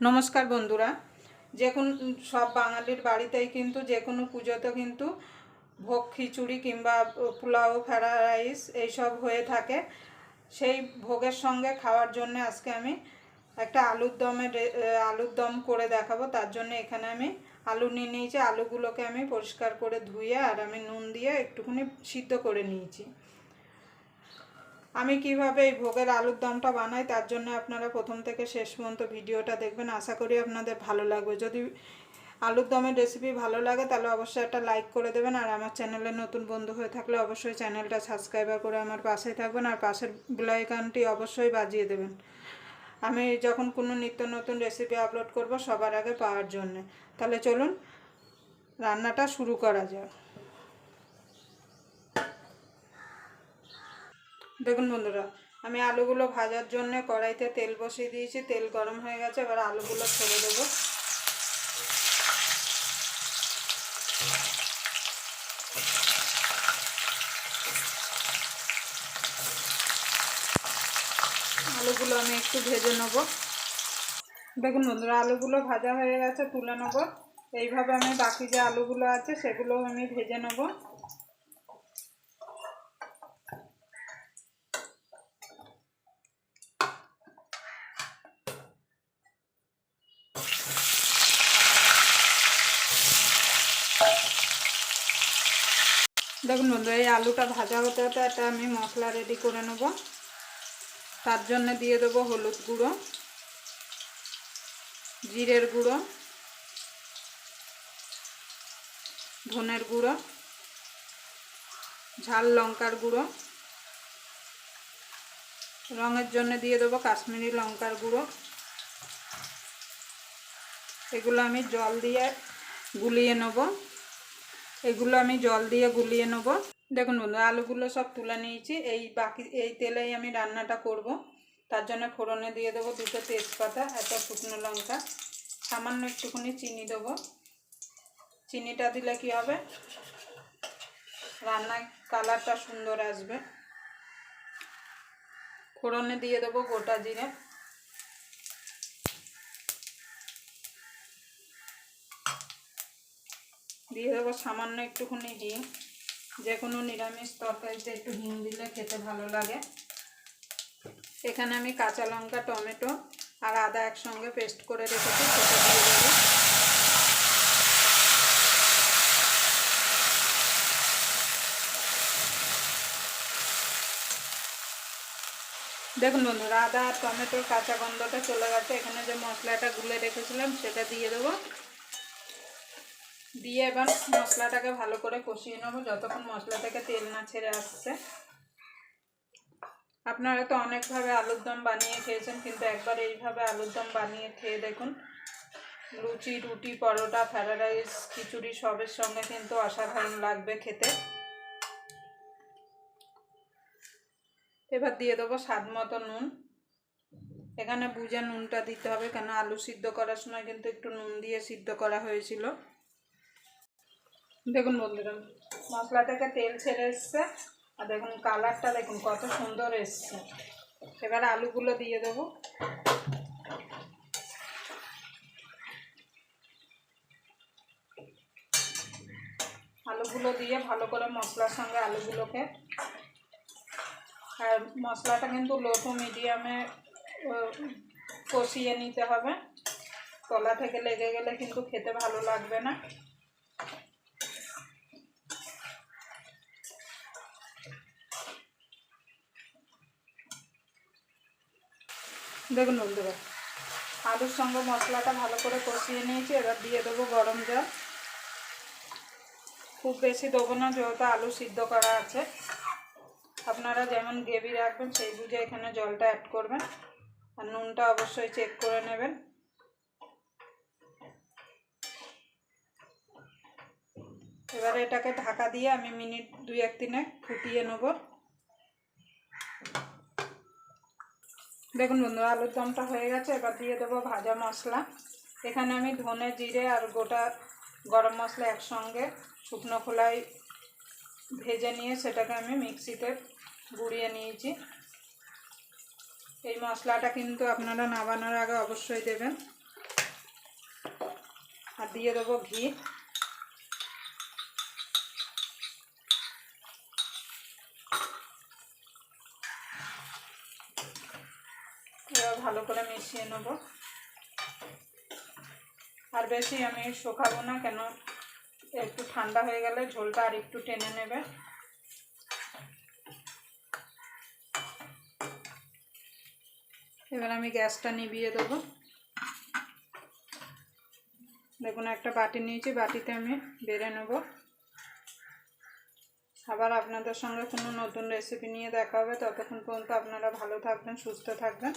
নমস্কার বন্ধুরা। যে কোন সব বাঙালির বাড়িতেই কিন্তু যে কোনো পুজোতে কিন্তু ভোগ খিচুড়ি কিংবা পোলাও ফ্রাইড রাইস এইসব হয়ে থাকে। সেই ভোগের সঙ্গে খাওয়ার জন্য আজকে আমি একটা আলুর আহ, আলুর দম করে দেখাবো। তার জন্য এখানে আমি আলু নিয়ে নিয়েছি। আলুগুলোকে আমি পরিষ্কার করে ধুয়ে আর আমি নুন দিয়ে একটুখানি সিদ্ধ করে নিয়েছি। আমি কীভাবে এই ভোগের আলুর দমটা বানাই তার জন্য আপনারা প্রথম থেকে শেষ পর্যন্ত ভিডিওটা দেখবেন। আশা করি আপনাদের ভালো লাগবে। যদি আলুর দমের রেসিপি ভালো লাগে তাহলে অবশ্যই একটা লাইক করে দেবেন। আর আমার চ্যানেলে নতুন বন্ধু হয়ে থাকলে অবশ্যই চ্যানেলটা সাবস্ক্রাইবার করে আমার পাশে থাকবেন। আর পাশের বেলাইকানটি অবশ্যই বাজিয়ে দেবেন। আমি যখন কোনো নিত্য নতুন রেসিপি আপলোড করব সবার আগে পাওয়ার জন্য। তাহলে চলুন, রান্নাটা শুরু করা যাক। দেখুন বন্ধুরা, আমি আলুগুলো ভাজার জন্য কড়াইতে তেল বসিয়ে দিয়েছি, তেল গরম হয়ে গেছে, এবার আলুগুলো ছেড়ে দেবো। আলুগুলো আমি একটু ভেজে নেব। দেখুন বন্ধুরা, আলুগুলো ভাজা হয়ে গেছে, তুলে নেব। এইভাবে আমি বাকি যে আলুগুলো আছে সেগুলো আমি ভেজে নেব। দেখুন বন্ধু, এই আলুটা ভাজা হতে হতে একটা আমি মশলা রেডি করে নেব। তার জন্য দিয়ে দেবো হলুদ গুঁড়ো, জিরের গুঁড়ো, ধনের গুঁড়ো, ঝাল লঙ্কার গুঁড়ো। রঙের জন্য দিয়ে দেবো কাশ্মীরি লঙ্কার গুঁড়ো। এগুলো আমি জল দিয়ে গুলিয়ে নেব। এগুলো আমি জল দিয়ে গুলিয়ে নেব। দেখুন বন্ধু, আলুগুলো সব তুলে নিয়েছি। এই বাকি, এই তেলেই আমি রান্নাটা করব। তার জন্য ফোড়নে দিয়ে দেবো দুটো তেজপাতা, একটা শুকনো লঙ্কা। সামান্য একটুখানি চিনি দেবো। চিনিটা দিলে কি হবে? রান্নায় কালারটা সুন্দর আসবে। ফোড়নে দিয়ে দেবো গোটা জিরে। দিয়ে দেবো সামান্য একটুখানি হিং যে কোনো নিরামিষ তরকারিতে একটু হিং দিলে খেতে ভালো লাগে। এখানে আমি কাঁচা লঙ্কা, টমেটো আর আদা একসঙ্গে পেস্ট করে রেখেছি, সেটা দিয়ে দেবো। দেখুন বন্ধুরা, আদা আর টমেটোর কাঁচা গন্ধটা চলে গেছে। এখানে যে মশলাটা গুলে রেখেছিলাম, সেটা দিয়ে দেবো। দিয়ে এবার মশলাটাকে ভালো করে কষিয়ে নেব। যতক্ষণ মশলা থেকে তেল না ছেড়ে আসছে। আপনারা তো অনেকভাবে আলুর দম বানিয়ে খেয়েছেন, কিন্তু একবার এইভাবে আলুর দম বানিয়ে খেয়ে দেখুন। লুচি, রুটি, পরোটা ফ্রাইড রাইস, খিচুড়ি সবের সঙ্গে কিন্তু অসাধারণ লাগবে খেতে। এবার দিয়ে দেবো স্বাদ মতো নুন। এখানে বুঝে নুনটা দিতে হবে, কেন আলু সিদ্ধ করার সময় কিন্তু একটু নুন দিয়ে সিদ্ধ করা হয়েছিল। দেখুন বন্ধুরা মশলা থেকে তেল ছেড়ে এসছে, আর দেখুন কালারটা দেখুন কত সুন্দর এসছে। এবার আলুগুলো দিয়ে দেবো। আলুগুলো দিয়ে ভালো করে মশলার সঙ্গে আলুগুলোকে। আর মশলাটা কিন্তু লো টু মিডিয়ামে কষিয়ে নিতে হবে। তলা থেকে লেগে গেলে কিন্তু খেতে ভালো লাগবে না। দেখুন বন্ধুরা, আলুর সঙ্গে মশলাটা ভালো করে কষিয়ে নিয়েছি, এবার দিয়ে দেবো গরম জল। খুব বেশি দেবো না, যেহেতু আলু সিদ্ধ করা আছে। আপনারা যেমন গ্রেভি রাখবেন, সেই বুঝে এখানে জলটা অ্যাড করবেন। আর নুনটা অবশ্যই চেক করে নেবেন। এবারে এটাকে ঢাকা দিয়ে আমি মিনিট দুই এক তিনে ফুটিয়ে নেব। দেখুন বন্ধু, আলুর দমটা হয়ে গেছে, এবার দিয়ে দেবো ভাজা মশলা। এখানে আমি ধনে জিরে আর গোটা গরম মশলা একসঙ্গে শুকনো খোলায় ভেজে নিয়ে সেটাকে আমি মিক্সিতে গুঁড়িয়ে নিয়েছি। এই মশলাটা কিন্তু আপনারা নাবানোর আগে অবশ্যই দেবেন। আর দিয়ে দেবো ঘি এবার ভালো করে মিশিয়ে নেব। আর বেশি আমি শুকাবো না, কেন একটু ঠান্ডা হয়ে গেলে ঝোলটা আর একটু টেনে নেবে। এবার আমি গ্যাসটা নিভিয়ে দেবো। দেখুন, একটা বাটি নিয়েছি, বাটিতে আমি বেড়ে নেব। আবার আপনাদের সঙ্গে কোনো নতুন রেসিপি নিয়ে দেখা হবে। ততক্ষণ পর্যন্ত আপনারা ভালো থাকবেন, সুস্থ থাকবেন।